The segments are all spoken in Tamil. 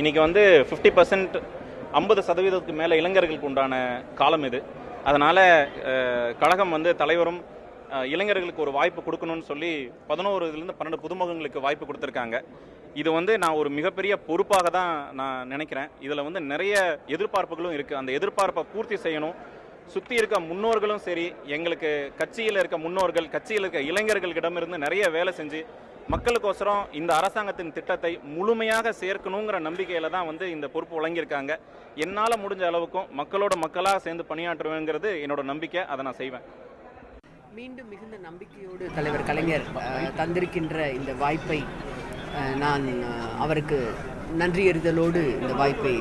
இன்றைக்கி வந்து ஃபிஃப்டி பர்சன்ட் ஐம்பது சதவீதத்துக்கு மேலே இளைஞர்களுக்கு உண்டான காலம் இது. அதனால் கழகம் வந்து தலைவரும் இளைஞர்களுக்கு ஒரு வாய்ப்பு கொடுக்கணும்னு சொல்லி பதினோரு இதுலேருந்து பன்னெண்டு புதுமுகங்களுக்கு வாய்ப்பு கொடுத்துருக்காங்க. இது வந்து நான் ஒரு மிகப்பெரிய பொறுப்பாக தான் நான் நினைக்கிறேன். இதில் வந்து நிறைய எதிர்பார்ப்புகளும் இருக்குது அந்த எதிர்பார்ப்பை பூர்த்தி செய்யணும். சுற்றி இருக்க முன்னோர்களும் சரி எங்களுக்கு கட்சியில் இருக்க முன்னோர்கள் கட்சியில் இருக்க இளைஞர்களிடமிருந்து நிறைய வேலை செஞ்சு மக்களுக்கோசரம் இந்த அரசாங்கத்தின் திட்டத்தை முழுமையாக சேர்க்கணுங்கிற நம்பிக்கையில தான் வந்து இந்த பொறுப்பு வழங்கியிருக்காங்க. என்னால் முடிஞ்ச அளவுக்கும் மக்களோட மக்களாக சேர்ந்து பணியாற்றுவேங்கிறது என்னோட நம்பிக்கை. அதை நான் செய்வேன். மீண்டும் மிகுந்த நம்பிக்கையோடு தலைவர் கலைஞர் தந்திருக்கின்ற இந்த வாய்ப்பை நான் அவருக்கு நன்றி எறிதலோடு இந்த வாய்ப்பை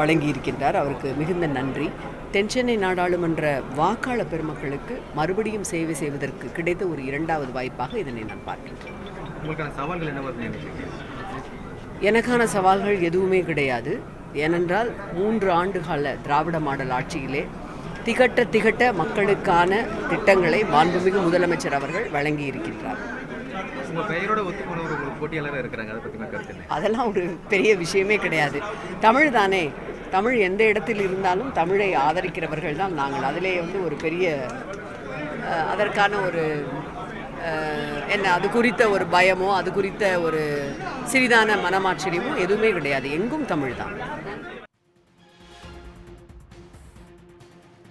வழங்கியிருக்கின்றார். அவருக்கு மிகுந்த நன்றி. தென்சென்னை நாடாளுமன்ற வாக்காளர் பெருமக்களுக்கு மறுபடியும் சேவை செய்வதற்கு கிடைத்த ஒரு இரண்டாவது வாய்ப்பாக இதனை நான் பார்க்கின்றேன். எனக்கான சவால்கள் எதுவுமே கிடையாது. ஏனென்றால் மூன்று ஆண்டுகால திராவிட மாடல் ஆட்சியிலே திகட்ட திகட்ட மக்களுக்கான திட்டங்களை மாண்புமிகு முதலமைச்சர் அவர்கள் வழங்கி இருக்கின்றார் அதெல்லாம் ஒரு பெரிய விஷயமே கிடையாது. தமிழ் தானே. தமிழ் எந்த இடத்தில் இருந்தாலும் தமிழை ஆதரிக்கிறவர்கள் தான் நாங்கள். அதிலே வந்து ஒரு பெரிய அதற்கான ஒரு என்ன அது குறித்த ஒரு பயமோ அது குறித்த ஒரு சிறிதான மனமாச்சரியமோ எதுவுமே கிடையாது. எங்கும் தமிழ் தான்.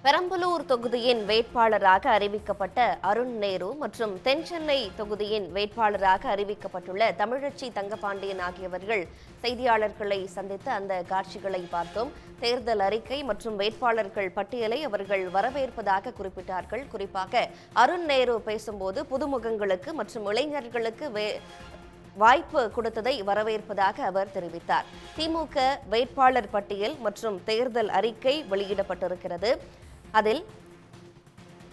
பெரம்பலூர் தொகுதியின் வேட்பாளராக அறிவிக்கப்பட்ட அருண் நேரு மற்றும் தென்சென்னை தொகுதியின் வேட்பாளராக அறிவிக்கப்பட்டுள்ள தமிழச்சி தங்கபாண்டியன் ஆகியவர்கள் செய்தியாளர்களை சந்தித்து அந்த காட்சிகளை பார்த்தோம். தேர்தல் அறிக்கை மற்றும் வேட்பாளர்கள் பட்டியலை அவர்கள் வரவேற்பதாக குறிப்பிட்டார்கள். குறிப்பாக அருண் நேரு பேசும்போது புதுமுகங்களுக்கு மற்றும் இளைஞர்களுக்கு வே வாய்ப்பு கொடுத்ததை வரவேற்பதாக அவர் தெரிவித்தார். திமுக வேட்பாளர் பட்டியல் மற்றும் தேர்தல் அறிக்கை வெளியிடப்பட்டிருக்கிறது. அதில்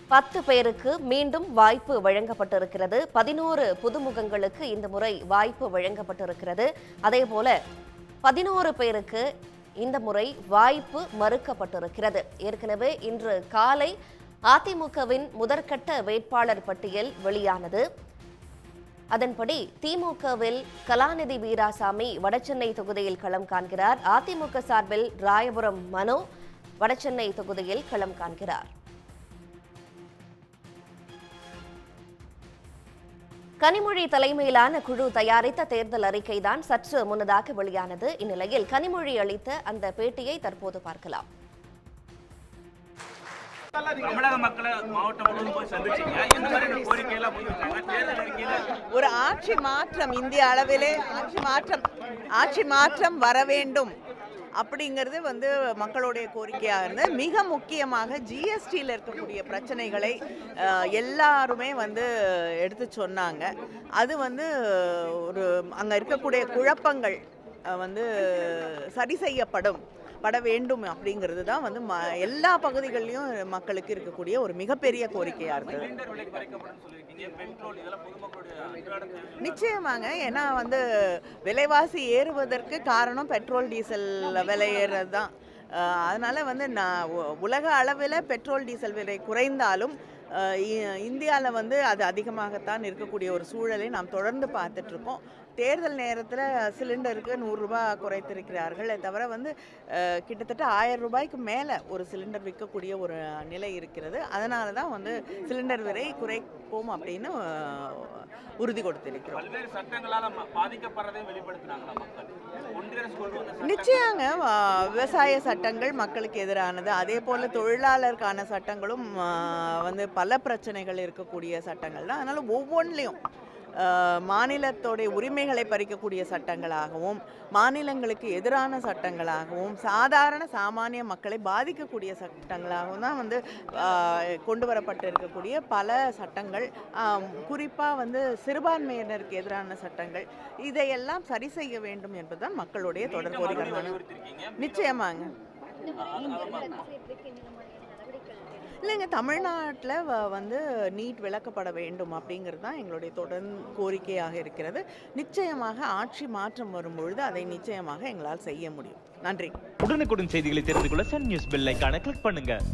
பத்து பேருக்கு மீண்டும் வாய்ப்பு வழங்கப்பட்டிருக்கிறது. பதினோரு புதுமுகங்களுக்கு இந்த முறை வாய்ப்பு வழங்கப்பட்டிருக்கிறது. அதே போல பதினோரு பேருக்கு இந்த முறை வாய்ப்பு மறுக்கப்பட்டிருக்கிறது. ஏற்கனவே இன்று காலை அதிமுகவின் முதற்கட்ட வேட்பாளர் பட்டியல் வெளியானது. அதன்படி திமுகவில் கலாநிதி வீராசாமி வடசென்னை தொகுதியில் களம் காண்கிறார். அதிமுக சார்பில் ராயபுரம் மனோ வடசென்னை தொகுதியில் களம் காண்கிறார். கனிமொழி தலைமையிலான குழு தயாரித்த தேர்தல் அறிக்கைதான் சற்று முன்னதாக வெளியானது. இந்நிலையில் கனிமொழி அளித்த அந்த பேட்டியை தற்போது பார்க்கலாம். ஒரு ஆட்சி மாற்றம் இந்திய அளவிலே ஆட்சி மாற்றம் ஆட்சி மாற்றம் வர வேண்டும். அப்படிங்கிறது வந்து மக்களுடைய கோரிக்கையாக இருந்து மிக முக்கியமாக ஜிஎஸ்டியில் இருக்கக்கூடிய பிரச்சனைகளை எல்லாருமே வந்து எடுத்து சொன்னாங்க. அது வந்து ஒரு அங்கே இருக்கக்கூடிய குழப்பங்கள் வந்து சரி செய்யப்படும். பட வேண்டும் அப்படிங்கிறது தான் வந்து ம எல்லா பகுதிகளிலும் மக்களுக்கு இருக்கக்கூடிய ஒரு மிகப்பெரிய கோரிக்கையாக இருக்குது நிச்சயமாங்க. ஏன்னா வந்து விலைவாசி ஏறுவதற்கு காரணம் பெட்ரோல் டீசல் விலை ஏறுறது தான் அதனால் அதனால வந்து நான் உலக அளவில் பெட்ரோல் டீசல் விலை குறைந்தாலும் இந்தியாவில் வந்து அது அதிகமாகத்தான் இருக்கக்கூடிய ஒரு சூழலை நாம் தொடர்ந்து பார்த்துட்ருக்கோம். தேர்தல் நேரத்தில் சிலிண்டருக்கு நூறுரூபா குறைத்திருக்கிறார்கள் தவிர வந்து கிட்டத்தட்ட ஆயிரம் ரூபாய்க்கு மேலே ஒரு சிலிண்டர் விற்கக்கூடிய ஒரு நிலை இருக்கிறது. அதனால தான் வந்து சிலிண்டர் விலை குறைப்போம் அப்படின்னு உறுதி கொடுத்திருக்கிறோம். நிச்சயங்க விவசாய சட்டங்கள் மக்களுக்கு எதிரானது. அதே போல் தொழிலாளருக்கான சட்டங்களும் வந்து பல பிரச்சனைகள் இருக்கக்கூடிய சட்டங்கள் தான் அதனால் ஒவ்வொன்றிலையும் மாநிலத்தோடைய உரிமைகளை பறிக்கக்கூடிய சட்டங்களாகவும் மாநிலங்களுக்கு எதிரான சட்டங்களாகவும் சாதாரண சாமானிய மக்களை பாதிக்கக்கூடிய சட்டங்களாகவும் தான் வந்து கொண்டு வரப்பட்டு இருக்கக்கூடிய பல சட்டங்கள். குறிப்பாக வந்து சிறுபான்மையினருக்கு எதிரான சட்டங்கள். இதையெல்லாம் சரி செய்ய வேண்டும் என்பதுதான் மக்களுடைய தொடர் கோரிக்கைகள் வலியுறுத்திருக்கீங்க. நிச்சயமாங்க. இல்லைங்க தமிழ்நாட்டில் வந்து நீட் விளக்கப்பட வேண்டும் அப்படிங்கிறது தான் எங்களுடைய தொடர் கோரிக்கையாக இருக்கிறது. நிச்சயமாக ஆட்சி மாற்றம் வரும்பொழுது அதை நிச்சயமாக எங்களால் செய்ய முடியும். நன்றி. உடனுக்குடன் செய்திகளை தெரிந்து கொள்ள சன் நியூஸ் பெல் ஐகானை கிளிக் பண்ணுங்கள்